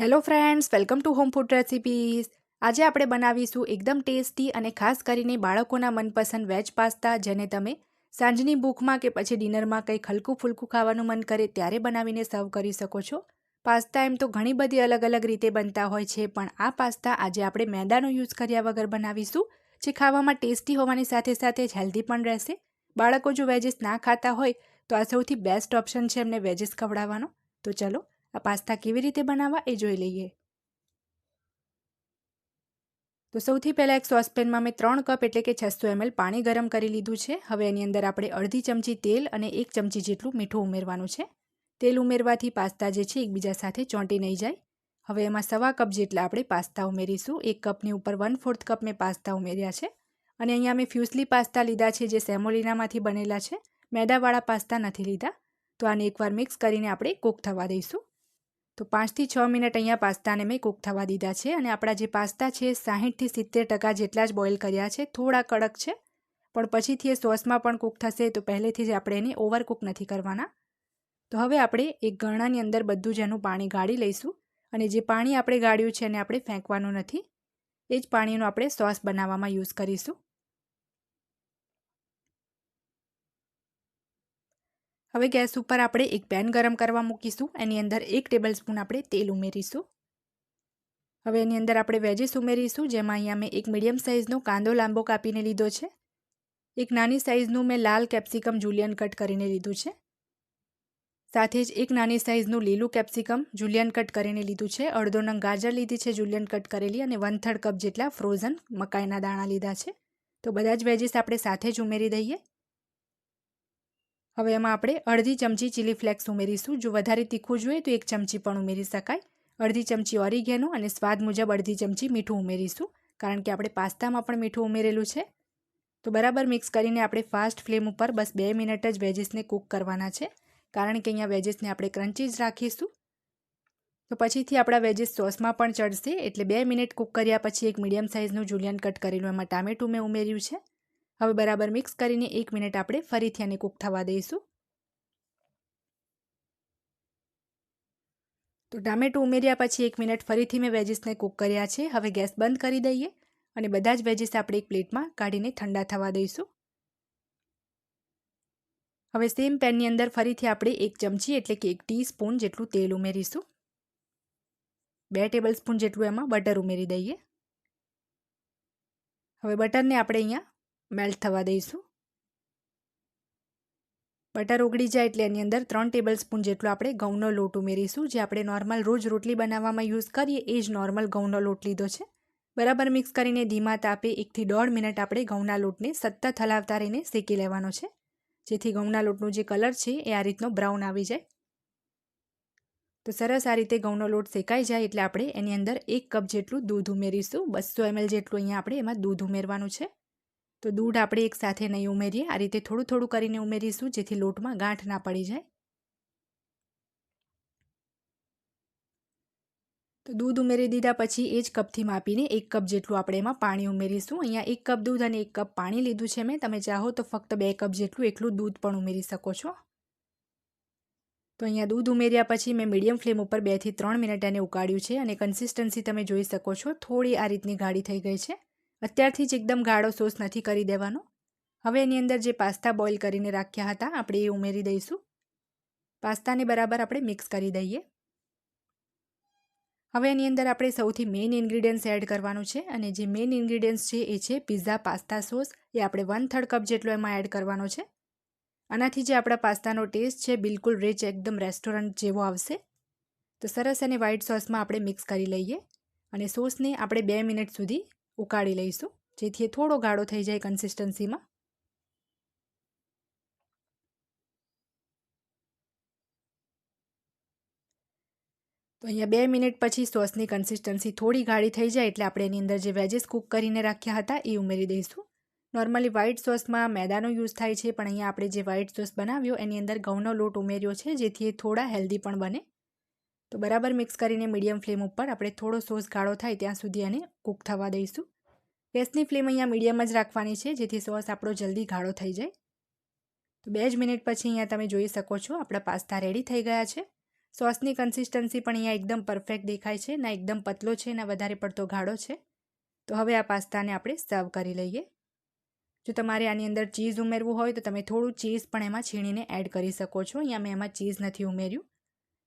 Hello friends welcome to home food recipes આજે આપણે બનાવીશું એકદમ ટેસ્ટી અને ખાસ કરીને બાળકોના મનપસંદ વેજ પાસ્તા, જેને તમે સાંજની ભૂખમાં કે પછી ડિનરમાં કંઈક હલકું ફૂલકું ખાવાનું મન કરે ત્યારે બનાવીને સર્વ કરી શકો છો. પાસ્તા એમ તો ઘણી બધી અલગ અલગ રીતે બનતા હોય છે, પણ આ પાસ્તા આજે આપણે મેદાનો યુઝ કર્યા વગર બનાવીશું, જે ખાવામાં ટેસ્ટી હોવાની સાથે સાથે જ હેલ્ધી પણ રહેશે. બાળકો જો વેજીસ ના ખાતા હોય, તો આ સૌથી બેસ્ટ ઓપ્શન છે એમને વેજીસ ખવડાવવાનો. તો ચલો આ પાસ્તા કેવી રીતે બનાવવા એ જોઈ લઈએ. તો સૌથી પહેલાં એક સોસપેનમાં મેં ત્રણ કપ એટલે કે છસો એમએલ પાણી ગરમ કરી લીધું છે. હવે એની અંદર આપણે અડધી ચમચી તેલ અને એક ચમચી જેટલું મીઠું ઉમેરવાનું છે. તેલ ઉમેરવાથી પાસ્તા જે છે એકબીજા સાથે ચોંટી નહીં જાય. હવે એમાં સવા કપ જેટલા આપણે પાસ્તા ઉમેરીશું. એક કપની ઉપર વન ફોર્થ કપ મેં પાસ્તા ઉમેર્યા છે. અને અહીંયા મેં ફ્યુસલી પાસ્તા લીધા છે જે સેમોલિનામાંથી બનેલા છે. મેદાવાળા પાસ્તા નથી લીધા. તો આને એકવાર મિક્સ કરીને આપણે કૂક થવા દઈશું. તો પાંચથી છ મિનિટ અહીંયા પાસ્તાને મેં કૂક થવા દીધા છે અને આપણા જે પાસ્તા છે સાહીઠથી સિત્તેર ટકા જેટલા જ બોઇલ કર્યા છે. થોડા કડક છે, પણ પછીથી એ સોસમાં પણ કૂક થશે તો પહેલેથી જ આપણે એને ઓવરકૂક નથી કરવાના. તો હવે આપણે એક ગરણાની અંદર બધું જ એનું પાણી ગાળી લઈશું અને જે પાણી આપણે ગાળ્યું છે એને આપણે ફેંકવાનું નથી. એ જ પાણીનો આપણે સોસ બનાવવામાં યુઝ કરીશું. હવે ગેસ ઉપર આપણે એક પેન ગરમ કરવા મૂકીશું. એની અંદર એક ટેબલ સ્પૂન આપણે તેલ ઉમેરીશું. હવે એની અંદર આપણે વેજીસ ઉમેરીશું, જેમાં અહીંયા મેં એક મીડિયમ સાઇઝનો કાંદો લાંબો કાપીને લીધો છે. એક નાની સાઇઝનું મેં લાલ કેપ્સિકમ જુલિયન કટ કરીને લીધું છે. સાથે જ એક નાની સાઇઝનું લીલું કેપ્સિકમ જુલિયન કટ કરીને લીધું છે. અડધો નંગ ગાજર લીધી છે જુલિયન કટ કરેલી અને વન થર્ડ કપ જેટલા ફ્રોઝન મકાઈના દાણા લીધા છે. તો બધા જ વેજીસ આપણે સાથે જ ઉમેરી દઈએ. હવે એમાં આપણે અડધી ચમચી ચીલી ફ્લેક્સ ઉમેરીશું. જો વધારે તીખું જોઈએ તો એક ચમચી પણ ઉમેરી શકાય. અડધી ચમચી ઓરિગેનો અને સ્વાદ મુજબ અડધી ચમચી મીઠું ઉમેરીશું. કારણ કે આપણે પાસ્તામાં પણ મીઠું ઉમેરેલું છે. તો બરાબર મિક્સ કરીને આપણે ફાસ્ટ ફ્લેમ ઉપર બસ બે મિનિટ જ વેજીસને કૂક કરવાના છે. કારણ કે અહીંયા વેજીસને આપણે ક્રન્ચી જ રાખીશું. તો પછીથી આપણા વેજીસ સોસમાં પણ ચડશે. એટલે બે મિનિટ કૂક કર્યા પછી એક મીડિયમ સાઇઝનું જુલિયન કટ કરેલું. એમાં ટામેટું મેં ઉમેર્યું છે. હવે બરાબર મિક્સ કરીને એક મિનિટ આપણે ફરીથી આને કૂક થવા દઈશું. તો ટામેટું ઉમેર્યા પછી એક મિનિટ ફરીથી મેં વેજીસને કૂક કર્યા છે. હવે ગેસ બંધ કરી દઈએ અને બધા જ વેજીસ આપણે એક પ્લેટમાં કાઢીને ઠંડા થવા દઈશું. હવે સેમ પેનની અંદર ફરીથી આપણે એક ચમચી એટલે કે એક ટી સ્પૂન જેટલું તેલ ઉમેરીશું. બે ટેબલ સ્પૂન જેટલું એમાં બટર ઉમેરી દઈએ. હવે બટરને આપણે અહીંયા મેલ્ટ થવા દઈશું. બટર ઓગળી જાય એટલે એની અંદર ત્રણ ટેબલ સ્પૂન જેટલો આપણે ઘઉંનો લોટ ઉમેરીશું. જે આપણે નોર્મલ રોજ રોટલી બનાવવામાં યુઝ કરીએ, એ જ નોર્મલ ઘઉંનો લોટ લીધો છે. બરાબર મિક્સ કરીને ધીમા તાપે એકથી દોઢ મિનિટ આપણે ઘઉંના લોટને સતત હલાવતા રહીને શેકી લેવાનો છે. જેથી ઘઉંના લોટનો જે કલર છે, એ આ રીતનો બ્રાઉન આવી જાય. તો સરસ આ રીતે ઘઉંનો લોટ શેકાઈ જાય એટલે આપણે એની અંદર એક કપ જેટલું દૂધ ઉમેરીશું. બસો એમએલ જેટલું અહીંયા આપણે એમાં દૂધ ઉમેરવાનું છે. તો દૂધ આપણે એક સાથે નહીં ઉમેરીએ. આ રીતે થોડું થોડું કરીને ઉમેરીશું જેથી લોટમાં ગાંઠ ના પડી જાય. તો દૂધ ઉમેરી દીધા પછી એ જ કપથી માપીને એક કપ જેટલું આપણે એમાં પાણી ઉમેરીશું. અહીંયા એક કપ દૂધ અને એક કપ પાણી લીધું છે મેં. તમે ચાહો તો ફક્ત બે કપ જેટલું એટલું દૂધ પણ ઉમેરી શકો છો. તો અહીંયા દૂધ ઉમેર્યા પછી મેં મીડિયમ ફ્લેમ ઉપર બેથી ત્રણ મિનિટ એને ઉકાળ્યું છે અને કન્સિસ્ટન્સી તમે જોઈ શકો છો. થોડી આ રીતની ગાઢી થઈ ગઈ છે. અત્યારથી જ એકદમ ગાળો સોસ નથી કરી દેવાનો. હવે એની અંદર જે પાસ્તા બોઇલ કરીને રાખ્યા હતા, આપણે એ ઉમેરી દઈશું. પાસ્તાને બરાબર આપણે મિક્સ કરી દઈએ. હવે એની અંદર આપણે સૌથી મેઇન ઇન્ગ્રીડિયન્ટ્સ એડ કરવાનું છે અને જે મેઇન ઇન્ગ્રીડિયન્ટ્સ છે એ છે પિઝા પાસ્તા સોસ. એ આપણે વન થર્ડ કપ જેટલો એમાં એડ કરવાનો છે. આનાથી જે આપણા પાસ્તાનો ટેસ્ટ છે બિલકુલ રિચ એકદમ રેસ્ટોરન્ટ જેવો આવશે. તો સરસ અને વ્હાઇટ સોસમાં આપણે મિક્સ કરી લઈએ અને સોસને આપણે બે મિનિટ સુધી ઉકાળી લઈશું. જેથી એ થોડો ગાળો થઈ જાય કન્સિસ્ટન્સીમાં તો અહીંયા બે મિનિટ પછી સોસની કન્સિસ્ટન્સી થોડી ગાળી થઈ જાય એટલે આપણે એની અંદર જે વેજીસ કૂક કરીને રાખ્યા હતા એ ઉમેરી દઈશું. નોર્મલી વ્હાઇટ સોસમાં મેદાનો યુઝ થાય છે, પણ અહીંયા આપણે જે વ્હાઇટ સોસ બનાવ્યો એની અંદર ઘઉંનો લોટ ઉમેર્યો છે, જેથી એ થોડા હેલ્ધી પણ બને. તો બરાબર મિક્સ કરીને મીડિયમ ફ્લેમ ઉપર આપણે થોડો સોસ ગાળો થાય ત્યાં સુધી એને કૂક થવા દઈશું. ગેસની ફ્લેમ અહીંયા મીડિયમ જ રાખવાની છે, જેથી સોસ આપણો જલ્દી ગાળો થઈ જાય. તો બે જ મિનિટ પછી અહીંયા તમે જોઈ શકો છો, આપણા પાસ્તા રેડી થઈ ગયા છે. સોસની કન્સિસ્ટન્સી પણ અહીંયા એકદમ પરફેક્ટ દેખાય છે, ના એકદમ પતલો છે, ના વધારે પડતો ગાઢો છે. તો હવે આ પાસ્તાને આપણે સર્વ કરી લઈએ. જો તમારે આની અંદર ચીઝ ઉમેરવું હોય તો તમે થોડું ચીઝ પણ એમાં છીણીને એડ કરી શકો છો. અહીંયા મેં એમાં ચીઝ નથી ઉમેર્યું.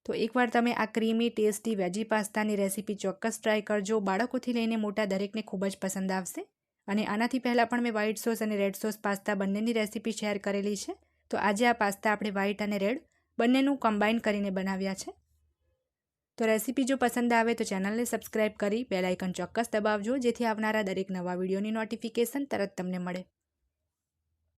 તો એકવાર તમે આ ક્રીમી ટેસ્ટી વેજી પાસ્તાની રેસીપી ચોક્કસ ટ્રાય કરજો. બાળકોથી લઈને મોટા દરેકને ખૂબ જ પસંદ આવશે. અને આનાથી પહેલાં પણ મેં વ્હાઇટ સોસ અને રેડ સોસ પાસ્તા બંનેની રેસીપી શેર કરેલી છે. તો આજે આ પાસ્તા આપણે વ્હાઇટ અને રેડ બંનેનું કમ્બાઈન કરીને બનાવ્યા છે. તો રેસીપી જો પસંદ આવે તો ચેનલને સબસ્ક્રાઇબ કરી બેલાઇકન ચોક્કસ દબાવજો, જેથી આવનારા દરેક નવા વિડીયોની નોટિફિકેશન તરત તમને મળે.